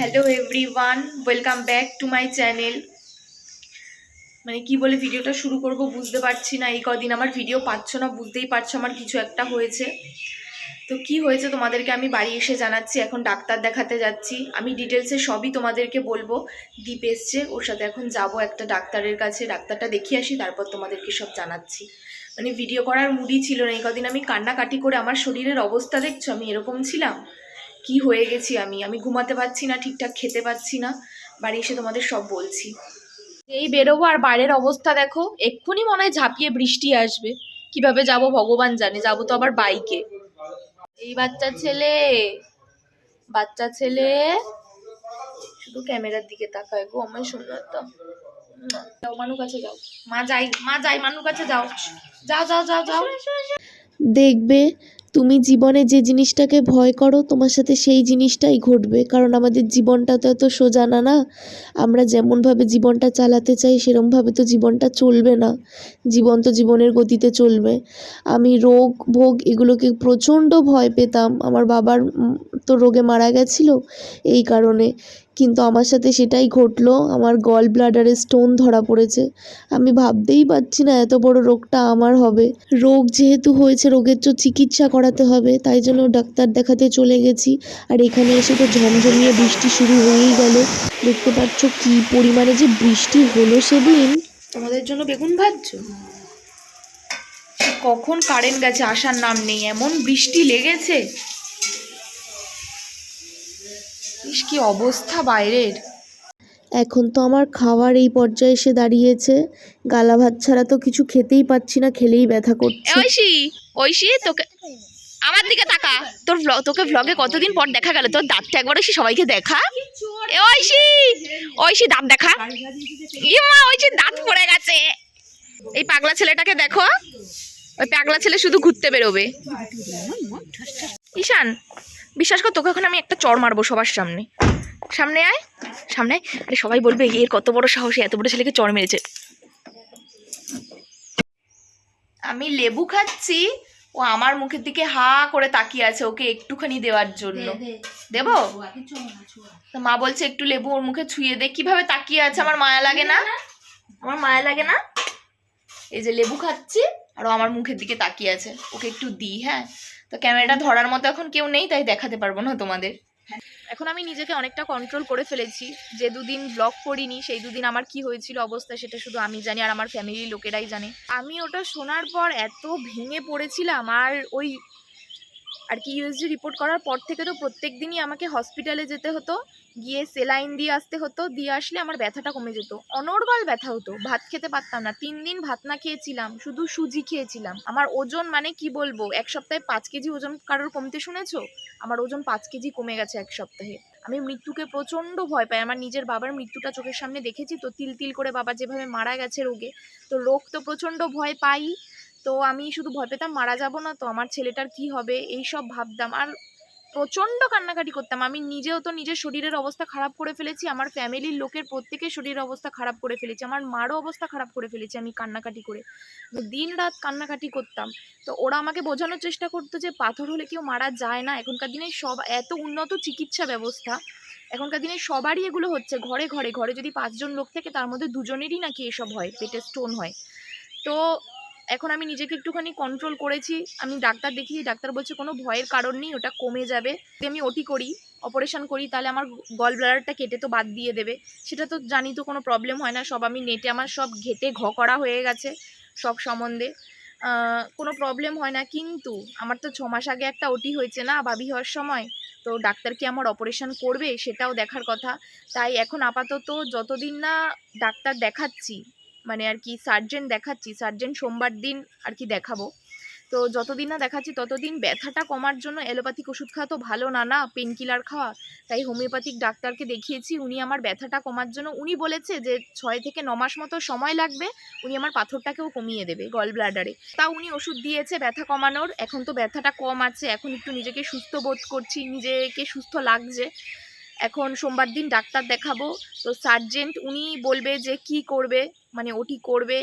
Hello everyone welcome back to my channel মানে কি বলে ভিডিওটা শুরু করব বুঝতে পারছি না। এই কদিন আমার ভিডিও পাচ্ছ না, বুঝতেই পারছ আমার কিছু একটা হয়েছে। তো কি হয়েছে তোমাদেরকে আমি বাড়ি এসে জানাচ্ছি। এখন ডাক্তার দেখাতে যাচ্ছি। আমি ডিটেলসে সবই তোমাদেরকে বলব। দীপ এসছে, ওর সাথে এখন যাব একটা ডাক্তারের কাছে। ডাক্তারটা দেখিয়ে আসি, তারপর তোমাদেরকে সব জানাচ্ছি। মানে ভিডিও করার মুডই ছিল না। এই কদিন আমি কান্নাকাটি করে আমার শরীরের অবস্থা দেখছ? আমি এরকম ছিলাম? কি হয়ে গেছি আমি? আমি ঘুমাতে পারছি না ঠিকঠাক খেতে পারছি না। বাড়ি এসে তোমাদের সব বলছি। এই বেরোবো আর বাইরের অবস্থা দেখো এক্ষুনি মনে হয় ঝাঁপিয়ে বৃষ্টি আসবে। কীভাবে যাব ভগবান জানে যাব তো আবার বাইকে। এই বাচ্চা ছেলে বাচ্চা ছেলে। শুধু ক্যামেরার দিকে তাকায় গো আমার সুন্দর তো। যাও মানু কাছে যাও। মা যাই মা যাই মানুর কাছে যাও। যাও যাও যাও যাও। দেখবে তুমি জীবনে যে জিনিসটাকে ভয় করো, তোমার সাথে সেই জিনিসটাই ঘটবে। কারণ আমাদের জীবনটা তো এত সোজা না না? আমরা যেমনভাবে জীবনটা চালাতে চাই, সেরমভাবে তো জীবনটা চলবে না। জীবন তো জীবনের গতিতে চলবে। আমি রোগ, ভোগ এগুলোকে প্রচণ্ড ভয় পেতাম। আমার বাবার তো রোগে মারা গেছিল এই কারণে। কিন্তু আমার সাথে সেটাই ঘটলো। আমার গল ব্লাডারে স্টোন ধরা পড়েছে। আমি ভাবতেই পারছি না এত বড় রোগটা আমার হবে। রোগ যেহেতু হয়েছে, রোগের তো চিকিৎসা করাতে হবে, তাই জন্য ডাক্তার দেখাতে চলে গেছি। আর এখানে এসে তো ঝমঝমিয়ে বৃষ্টি শুরু হয়েই গেল। দেখতে পাচ্ছ কি পরিমাণে যে বৃষ্টি হলো সেদিন। তোমাদের জন্য বেগুন ভাজছো? কখন কারেন্ট গেছে আসার নাম নেই, এমন বৃষ্টি লেগেছে। ইস কি অবস্থা বাইরের? এখন তো আমার খাওয়ার এই পর্যায়ে এসে দাঁড়িয়েছে। গালা ভাত ছাড়া তো কিছু খেতেই পাচ্ছি না খেলেই ব্যথা করছে। ঐশী ঐশী তোকে আমার দিকে তাকা। তোর vlog- তোকে ভ্লগে কতদিন পর দেখা গেল? তোর দাঁতটা একবার ঐশী সবাইকে দেখা। এ ঐশী ঐশী দাঁত দেখা। ইমা ঐশী দাঁত পড়ে গেছে। এই পাগলা ছেলেটাকে দেখো। ওই পাগলা ছেলে শুধু ঘুরতে বেরোবে। ঈশান বিশ্বাস কর তোকে এখন আমি একটা চড় মারবো সবার সামনে। সামনে আয় সামনে আয়। আরে সবাই বলবে এর কত বড় সাহসী এত বড় ছেলেকে চড় মেরেছে। আমি লেবু খাচ্ছি ও আমার মুখের দিকে হা করে তাকিয়ে আছে ওকে একটুখানি দেওয়ার জন্য। দেবো? তো মা বলছে একটু লেবু ওর মুখে ছুঁয়ে দে। কীভাবে তাকিয়ে আছে আমার মায়া লাগে না? আমার মায়া লাগে না? এই যে লেবু খাচ্ছি আর ও আমার মুখের দিকে তাকিয়ে আছে। ওকে একটু দিই হ্যাঁ? তো ক্যামেরাটা ধরার মতো এখন কেউ নেই, তাই দেখাতে পারব না তোমাদের। এখন আমি নিজেকে অনেকটা কন্ট্রোল করে ফেলেছি, যে দুদিন ব্লগ করিনি, সেই দুদিন আমার কি হয়েছিল অবস্থা সেটা শুধু আমি জানি আর আমার ফ্যামিলির লোকেরাই জানে। আমি ওটা শোনার পর এত ভেঙে পড়েছিলাম, আর ওই আর কি ইউএসজি রিপোর্ট করার পর থেকে তো প্রত্যেক দিনই আমাকে হসপিটালে যেতে হতো, গিয়ে সেলাইন দিয়ে আসতে হতো, দিয়ে আসলে আমার ব্যথাটা কমে যেত। অনর্গল ব্যথা হতো, ভাত খেতে পারতাম না। তিন দিন ভাত না খেয়েছিলাম, শুধু সুজি খেয়েছিলাম। আমার ওজন মানে কি বলব? এক সপ্তাহে পাঁচ কেজি ওজন কারোর কমতে শুনেছো? আমার ওজন পাঁচ কেজি কমে গেছে এক সপ্তাহে। আমি মৃত্যুকে প্রচণ্ড ভয় পাই। আমার নিজের বাবার মৃত্যুটা চোখের সামনে দেখেছি তো তিল তিল করে বাবা যেভাবে মারা গেছে রোগে, তো রোগ তো প্রচণ্ড ভয় পাই। তো আমি শুধু ভয় পেতাম মারা যাব না তো আমার ছেলেটার কি হবে? এই সব ভাবতাম। আর প্রচণ্ড কান্নাকাটি করতাম। আমি নিজেও তো নিজের শরীরের অবস্থা খারাপ করে ফেলেছি, আমার ফ্যামিলির লোকের প্রত্যেকের শরীরের অবস্থা খারাপ করে ফেলেছি, আমার মারও অবস্থা খারাপ করে ফেলেছি আমি কান্নাকাটি করে। দিন রাত কান্নাকাটি করতাম। তো ওরা আমাকে বোঝানোর চেষ্টা করতো যে পাথর হলে কেউ মারা যায় না। এখনকার দিনে সব এত উন্নত চিকিৎসা ব্যবস্থা, এখনকার দিনে সবারই এগুলো হচ্ছে। ঘরে ঘরে ঘরে যদি পাঁচজন লোক থাকে তার মধ্যে দুজনেরই নাকি এসব হয় পেটে স্টোন হয়। তো এখন আমি নিজেকে একটুখানি কন্ট্রোল করেছি। আমি ডাক্তার দেখি ডাক্তার বলছে, কোনো ভয়ের কারণ নেই, ওটা কমে যাবে। আমি ওটি করি অপারেশন করি, তাহলে আমার গল ব্লাডারটা কেটে তো বাদ দিয়ে দেবে। সেটা তো জানি তো কোনো প্রবলেম হয় না, সব আমি নেটে আমার সব ঘেটে ঘ করা হয়ে গেছে, সব সম্বন্ধে। কোনো প্রবলেম হয় না, কিন্তু আমার তো ছ মাস আগে একটা ওটি হয়েছে না, বাবি হওয়ার সময়। তো ডাক্তার কি আমার অপারেশন করবে, সেটাও দেখার কথা। তাই এখন আপাতত যতদিন না ডাক্তার দেখাচ্ছি মানে আর কি সার্জেন দেখাচ্ছি সার্জেন সোমবার দিন আর কি দেখাবো। তো যতদিন না দেখাচ্ছি ততদিন ব্যথাটা কমার জন্য অ্যালোপ্যাথিক ওষুধ খাওয়া তো ভালো না না পেন কিলার খাওয়া। তাই হোমিওপ্যাথিক ডাক্তারকে দেখিয়েছি, উনি আমার ব্যথাটা কমার জন্য, উনি বলেছে যে ছয় থেকে ন মাস মতো সময় লাগবে, উনি আমার পাথরটাকেও কমিয়ে দেবে গল ব্লাডারে তা উনি ওষুধ দিয়েছে ব্যথা কমানোর, এখন তো ব্যথাটা কম আছে, এখন একটু নিজেকে সুস্থ বোধ করছি, নিজেকে সুস্থ লাগছে। এখন সোমবার দিন ডাক্তার দেখাবো। তো সার্জেন্ট উনি বলবে যে কি করবে মানে ওটি করবে।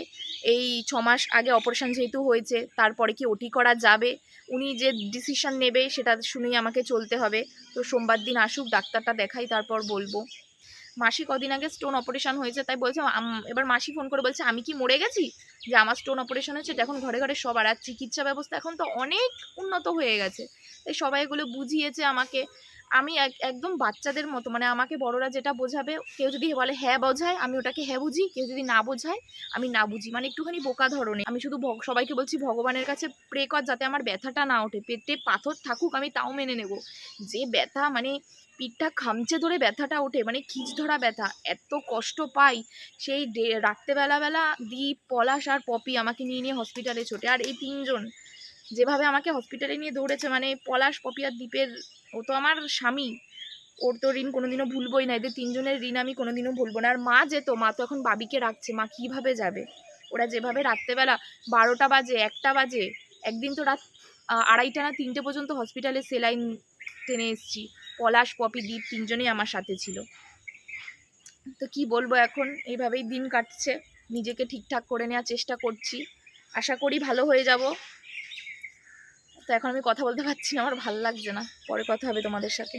এই ছ মাস আগে অপারেশন যেহেতু হয়েছে, তারপরে কি ওটি করা যাবে? উনি যে ডিসিশন নেবে সেটা শুনেই আমাকে চলতে হবে। তো সোমবার দিন আসুক, ডাক্তারটা দেখাই, তারপর বলব। মাসি কদিন আগে স্টোন অপারেশন হয়েছে, তাই বলছে এবার মাসি ফোন করে বলছে, আমি কি মরে গেছি? যে, আমার স্টোন অপারেশন হয়েছে এখন ঘরে ঘরে সবার আর চিকিৎসা ব্যবস্থা এখন তো অনেক উন্নত হয়ে গেছে। তাই সবাই এগুলো বুঝিয়েছে আমাকে। আমি এক- একদম বাচ্চাদের মতো মানে আমাকে বড়রা যেটা বোঝাবে, কেউ যদি বলে হ্যাঁ বোঝায়, আমি ওটাকে হ্যাঁ বুঝি, কেউ যদি না বোঝায়, আমি না বুঝি। মানে একটুখানি বোকা ধরনের। আমি শুধু সবাইকে বলছি ভগবানের কাছে প্রে কর যাতে আমার ব্যথাটা না ওঠে। পেটে পাথর থাকুক, আমি তাও মেনে নেব। যে ব্যথা মানে পিঠটা খামচে ধরে ব্যথাটা ওঠে মানে খিচ ধরা ব্যথা, এত কষ্ট পাই। সেই ডে- রাত্রেবেলা বেলা দীপ, পলাশ আর পপি আমাকে নিয়ে নিয়ে হসপিটালে ছোটে। আর এই তিনজন যেভাবে আমাকে হসপিটালে নিয়ে দৌড়েছে মানে পলাশ, পপি আর দীপের ও তো আমার স্বামী। ওর তো ঋণ কোনোদিনও ভুলবই না। এদের তিনজনের ঋণ আমি কোনোদিনও ভুলবো না। আর মা যেত, মা তো এখন বাবিকে রাখছে। মা কীভাবে যাবে? ওরা যেভাবে রাত্রেবেলা বারোটা বাজে, একটা বাজে, একদিন তো রাত আড়াইটা না তিনটে পর্যন্ত হসপিটালে সেলাইন টেনে এসছি। পলাশ, পপি, দীপ তিনজনেই আমার সাথে ছিল। তো কি বলব এখন? এইভাবেই দিন কাটছে। নিজেকে ঠিকঠাক করে নেওয়ার চেষ্টা করছি। আশা করি ভালো হয়ে যাব। তো এখন আমি কথা বলতে পারছি না, আমার ভালো লাগছে না। পরে কথা হবে তোমাদের সাথে।